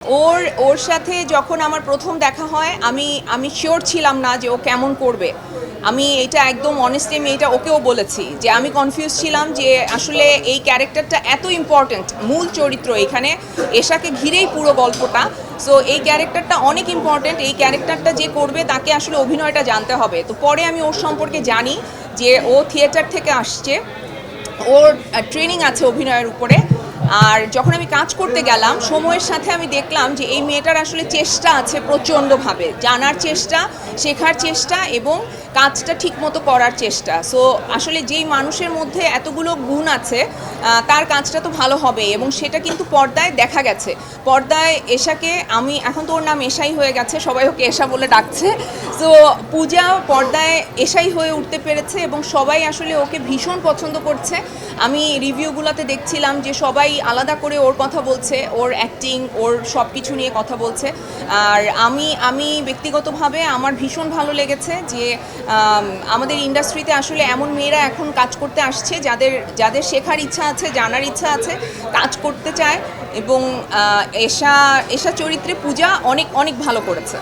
ওর ওর সাথে যখন আমার প্রথম দেখা হয়, আমি আমি শিওর ছিলাম না যে ও কেমন করবে। আমি এটা একদম অনেস্টলি আমি এটা ওকেও বলেছি যে আমি কনফিউজ ছিলাম যে আসলে এই ক্যারেক্টারটা এত ইম্পর্ট্যান্ট মূল চরিত্র এখানে। এশাকে ঘিরেই পুরো গল্পটা। সো এই ক্যারেক্টারটা অনেক ইম্পর্ট্যান্ট এই ক্যারেক্টারটা যে করবে তাকে আসলে অভিনয়টা জানতে হবে। তো পরে আমি ওর সম্পর্কে জানি যে ও থিয়েটার থেকে আসছে। ওর ট্রেনিং আছে অভিনয়ের উপরে। আর যখন আমি কাজ করতে গেলাম, সময়ের সাথে আমি দেখলাম যে এই মেয়েটার আসলে চেষ্টা আছে প্রচণ্ডভাবে। জানার চেষ্টা, শেখার চেষ্টা এবং কাজটা ঠিকমতো করার চেষ্টা। সো আসলে যেই মানুষের মধ্যে এতগুলো গুণ আছে তার কাজটা তো ভালো হবে এবং সেটা কিন্তু পর্দায় দেখা গেছে। পর্দায় এশাকে, আমি, এখন তো ওর নাম এশাই হয়ে গেছে, সবাই ওকে এশা বলে ডাকছে। সো পূজা পর্দায় এসাই হয়ে উঠতে পেরেছে এবং সবাই আসলে ওকে ভীষণ পছন্দ করছে। আমি রিভিউগুলোতে দেখছিলাম যে সবাই আলাদা করে ওর কথা বলছে, ওর অ্যাক্টিং ওর সব কিছু নিয়ে কথা বলছে। আর আমি আমি ব্যক্তিগতভাবে আমার ভীষণ ভালো লেগেছে যে আমাদের ইন্ডাস্ট্রিতে আসলে এমন মেয়েরা এখন কাজ করতে আসছে যাদের যাদের শেখার ইচ্ছা আছে, জানার ইচ্ছা আছে, কাজ করতে চায় এবং এশা এশা চরিত্রে পূজা অনেক অনেক ভালো করেছে।